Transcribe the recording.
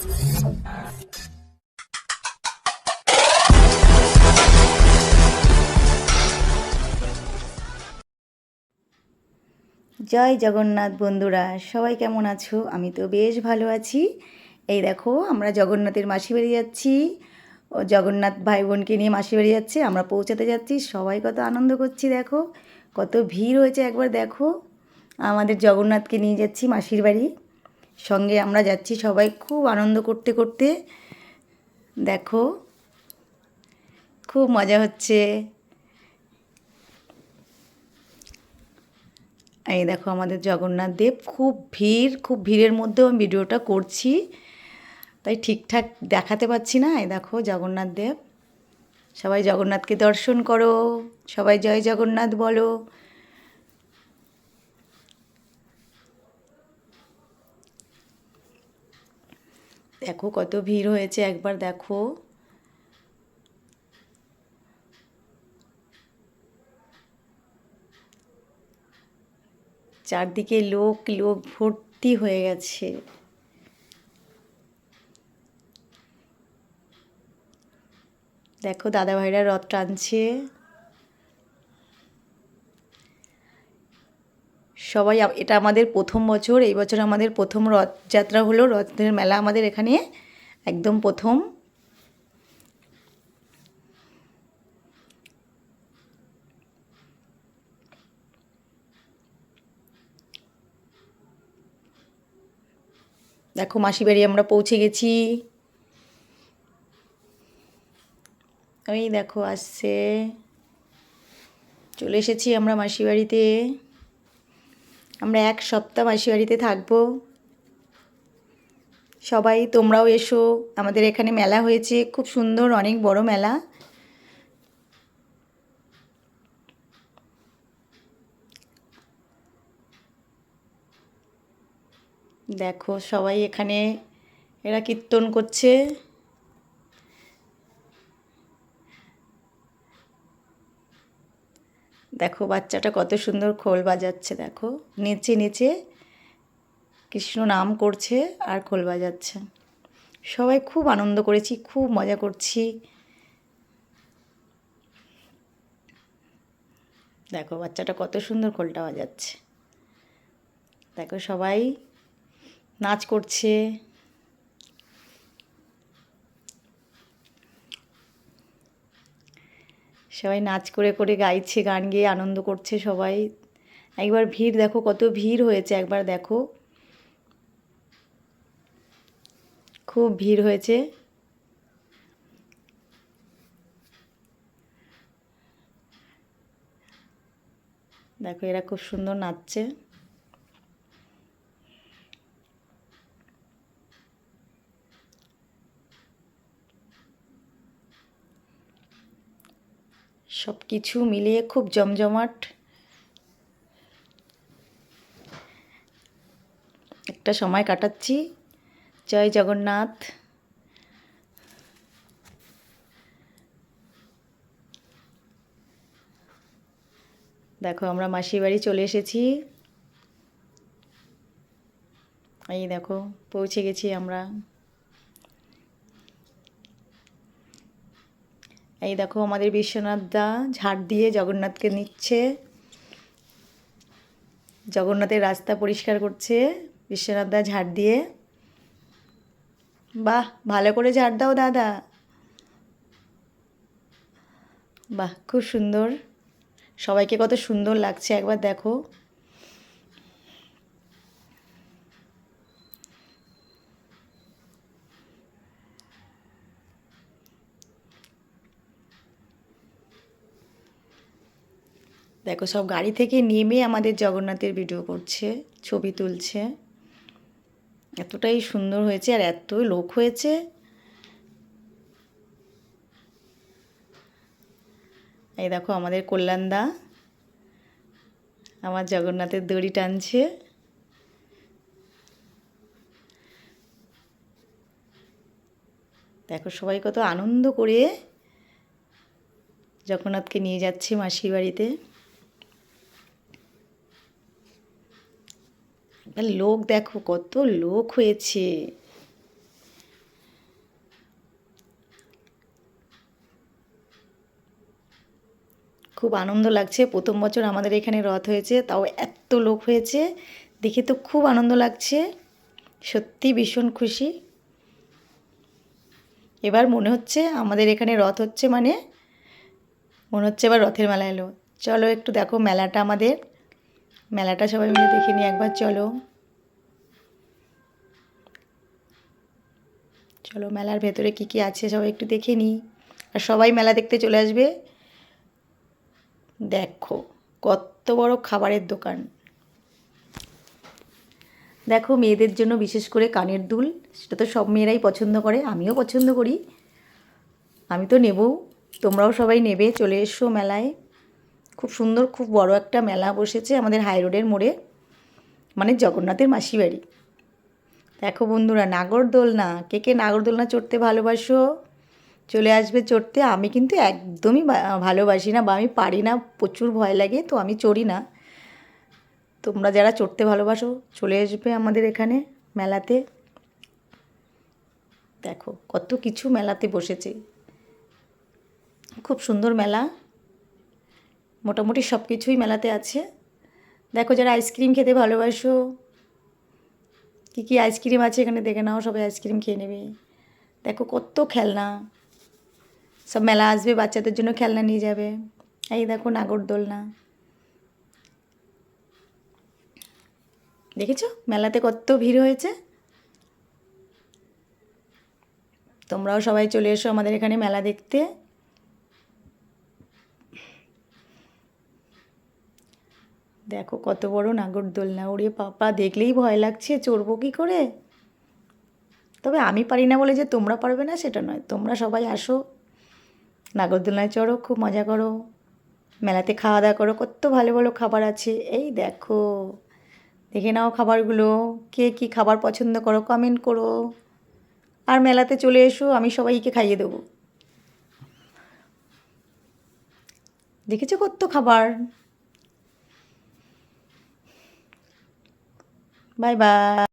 জয় জগন্নাথ বন্ধুরা, সবাই কেমন আছো? আমি তো বেশ ভালো আছি। এই দেখো, আমরা জগন্নাথের মাসি বাড়ি যাচ্ছি। ও জগন্নাথ ভাই বোনকে নিয়ে মাসি বাড়ি যাচ্ছে, আমরা পৌঁছাতে যাচ্ছি। সবাই কত আনন্দ করছি, দেখো। কত ভিড় হয়েছে, একবার দেখো। আমাদের জগন্নাথকে নিয়ে যাচ্ছি মাসির বাড়ি। সঙ্গে আমরা যাচ্ছি সবাই খুব আনন্দ করতে করতে। দেখো, খুব মজা হচ্ছে। এই দেখো আমাদের জগন্নাথ দেব, খুব ভিড়, খুব ভিড়ের মধ্যেও আমি ভিডিওটা করছি। তাই ঠিকঠাক দেখাতে পাচ্ছি না। এই দেখো জগন্নাথ দেব। সবাই জগন্নাথকে দর্শন করো। সবাই জয় জগন্নাথ বলো। দেখো কত ভিড় হয়েছে, একবার দেখো। চারদিকে লোক লোক ভর্তি হয়ে গেছে। দেখো দাদা ভাইরা রথ টানছে। সবাই এটা আমাদের প্রথম বছর, এই বছর আমাদের প্রথম রথযাত্রা হলো, রথের মেলা আমাদের এখানে একদম প্রথম। দেখো মাসি বাড়ি আমরা পৌঁছে গেছি। ওই দেখো আসছে। চলে এসেছি আমরা মাসি বাড়িতে আমরা এক সপ্তাহ মাসি বাড়িতে থাকব। সবাই, তোমরাও এসো। আমাদের এখানে মেলা হয়েছে। খুব সুন্দর, অনেক বড় মেলা। দেখো, সবাই এখানে এরা কীর্তন করছে। দেখো, বাচ্চাটা কত সুন্দর খোল বাজাচ্ছে, দেখো। নেচে নেচে কৃষ্ণ নাম করছে আর খোল বাজাচ্ছে। সবাই খুব আনন্দ করেছি, খুব মজা করছি। দেখো, বাচ্চাটা কত সুন্দর খোলটা বাজাচ্ছে। দেখো, সবাই নাচ করছে। সবাই নাচ করে করে গাইছে, গান গেয়ে আনন্দ করছে সবাই। একবার ভিড় দেখো, কত ভিড় হয়েছে, একবার দেখো। খুব ভিড় হয়েছে। দেখো এরা খুব সুন্দর নাচছে। সব কিছু মিলিয়ে খুব জমজমাট। একটা সময় কাটাচ্ছি। জয় জগন্নাথ। দেখো, আমরা মাসি বাড়ি চলে এসেছি। এই দেখো, পৌঁছে গেছি আমরা। এই দেখো আমাদের বিশ্বনাথ দা ঝাড় দিয়ে জগন্নাথকে নিচ্ছে। জগন্নাথের রাস্তা পরিষ্কার করছে বিশ্বনাথ দা ঝাড় দিয়ে। বাহ, ভালো করে ঝাড় দাও দাদা। বাহ, খুব সুন্দর। সবাইকে কত সুন্দর লাগছে, একবার দেখো। দেখো, সব গাড়ি থেকে নেমে আমাদের জগন্নাথের ভিডিও করছে, ছবি তুলছে। এতটাই সুন্দর হয়েছে আর এত লোক হয়েছে। এই দেখো, আমাদের কল্যাণদা আমার জগন্নাথের দড়ি টানছে। দেখো, সবাই কত আনন্দ করে জগন্নাথকে নিয়ে যাচ্ছে মাসির বাড়িতে। মানে লোক দেখো, কত লোক হয়েছে। খুব আনন্দ লাগছে। প্রথম বছর আমাদের এখানে রথ হয়েছে, তাও এত লোক হয়েছে। দেখে তো খুব আনন্দ লাগছে। সত্যি ভীষণ খুশি। এবার মনে হচ্ছে আমাদের এখানে রথ হচ্ছে মানে মনে হচ্ছে এবার রথের মেলা এলো। চলো একটু দেখো মেলাটা আমাদের। মেলাটা সবাই মিলে দেখে নিই একবার, চলো। চলো, মেলার ভেতরে কি কি আছে সবাই একটু দেখে নিই। আর সবাই মেলা দেখতে চলে আসবে। দেখো, কত বড় খাবারের দোকান। দেখো, মেয়েদের জন্য বিশেষ করে কানের দুল, সেটা তো সব মেয়েরাই পছন্দ করে, আমিও পছন্দ করি। আমি তো নেবও, তোমরাও সবাই নেবে, চলে এসো মেলায়। খুব সুন্দর, খুব বড় একটা মেলা বসেছে আমাদের হাই রোডের মোড়ে মানে জগন্নাথের মাসি বাড়ি দেখো বন্ধুরা, নাগরদোলনা। কে কে নাগরদোলনা চড়তে ভালোবাসো, চলে আসবে চড়তে। আমি কিন্তু একদমই ভালোবাসি না বা আমি পারি না, প্রচুর ভয় লাগে, তো আমি চড়ি না। তোমরা যারা চড়তে ভালোবাসো, চলে আসবে আমাদের এখানে মেলাতে। দেখো কত কিছু মেলাতে বসেছে। খুব সুন্দর মেলা। মোটামুটি সব কিছুই মেলাতে আছে। দেখো যারা আইসক্রিম খেতে ভালোবাসো, কী কী আইসক্রিম আছে এখানে দেখে নাও, সবাই আইসক্রিম খেয়ে নেবে। দেখো কত খেলনা, সব মেলা আসবে, বাচ্চাদের জন্য খেলনা নিয়ে যাবে। এই দেখো নাগরদোলনা দেখেছ? মেলাতে কত ভিড় হয়েছে? তোমরাও সবাই চলে এসো আমাদের এখানে মেলা দেখতে। দেখো কত বড় নাগরদোলনা ওরে পাপা দেখলেই ভয় লাগছে, চড়বো কী করে? তবে আমি পারি না বলে যে তোমরা পারবে না, সেটা নয়, তোমরা সবাই আসো নাগরদোলনায় চড়ো, খুব মজা করো, মেলাতে খাওয়া দাওয়া করো, কত ভালো ভালো খাবার আছে, এই দেখো, দেখে নাও খাবারগুলো, কে কী খাবার পছন্দ করো কমেন্ট করো, আর মেলাতে চলে এসো, আমি সবাইকে খাইয়ে দেবো। দেখেছ কত খাবার? バイバイ。